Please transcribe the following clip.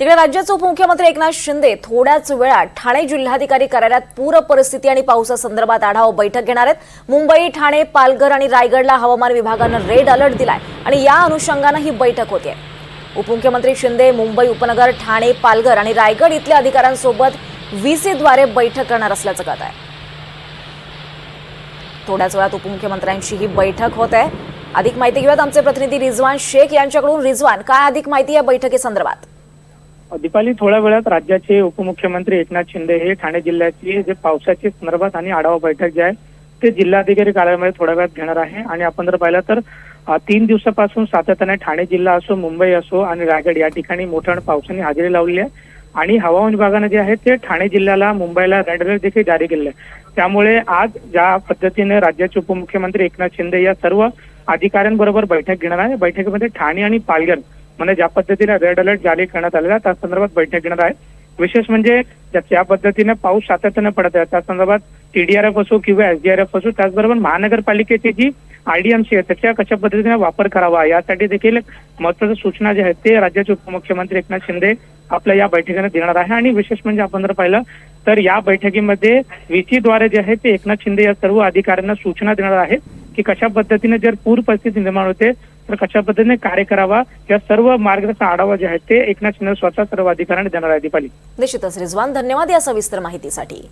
तिकडे राज्याचे उपमुख्यमंत्री एकनाथ शिंदे थोड्याच वेळात ठाणे जिल्हाधिकारी कार्यालयात पूर परिस्थिती आणि पावसासंदर्भात आढावा बैठक घेणार आहेत. मुंबई ठाणे पालघर आणि रायगडला हवामान विभागानं रेड अलर्ट दिलाय आणि या अनुषंगानं ही बैठक होते उपमुख्यमंत्री शिंदे मुंबई उपनगर ठाणे पालघर आणि रायगड इथल्या अधिकाऱ्यांसोबत व्हीसीद्वारे बैठक करणार असल्याचं कळत आहे. थोड्याच वेळात उपमुख्यमंत्र्यांची ही बैठक होत आहे. अधिक माहिती घेऊयात आमचे प्रतिनिधी रिजवान शेख यांच्याकडून. रिजवान काय अधिक माहिती या बैठकीसंदर्भात? दीपाली थोड्या वेळात राज्याचे उपमुख्यमंत्री एकनाथ शिंदे हे ठाणे जिल्ह्याची जे पावसाच्या संदर्भात आणि आढावा बैठक जे आहे ते जिल्हाधिकारी कार्यालयामध्ये थोड्या वेळात घेणार आहे. आणि आपण जर पाहिलं तर तीन दिवसापासून सातत्याने ठाणे जिल्हा असो मुंबई असो आणि रायगड या ठिकाणी मोठ्या पावसाने हजेरी लावली आहे. आणि हवामान विभागाने जे आहे ते ठाणे जिल्ह्याला मुंबईला रेड अलर्ट देखील जारी केले आहे. त्यामुळे आज ज्या पद्धतीने राज्याचे उपमुख्यमंत्री एकनाथ शिंदे या सर्व अधिकाऱ्यांबरोबर बैठक घेणार आहे. बैठकीमध्ये ठाणे आणि पालघर म्हणजे ज्या पद्धतीने रेड अलर्ट जारी करण्यात आलेला त्या संदर्भात बैठक घेणार आहे. विशेष म्हणजे ज्या- पद्धतीने पाऊस सातत्याने पडत आहे त्या संदर्भात टीडीआरएफ असो किंवा एसडीआरएफ असो त्याचबरोबर महानगरपालिकेची जी आयडीएमसी आहे त्याच्या कशा पद्धतीने वापर करावा यासाठी देखील महत्त्वाच्या सूचना ज्या आहेत ते राज्याचे उपमुख्यमंत्री एकनाथ शिंदे आपल्या या बैठकीने देणार आहे. आणि विशेष म्हणजे आपण जर पाहिलं तर या बैठकीमध्ये विचीद्वारे जे आहे ते एकनाथ शिंदे या सर्व अधिकाऱ्यांना सूचना देणार आहेत की कशा पद्धतीने जर पूर परिस्थिती निर्माण होते तर कशा पद्धतीने कार्य करावा या सर्व मार्गदर्शन आढावा जे आहे ते एकनाथ शिंदे स्वतः सर्व अधिकाऱ्यांना देणार आहे दीपाली. निश्चितच रिजवान धन्यवाद या सविस्तर माहितीसाठी.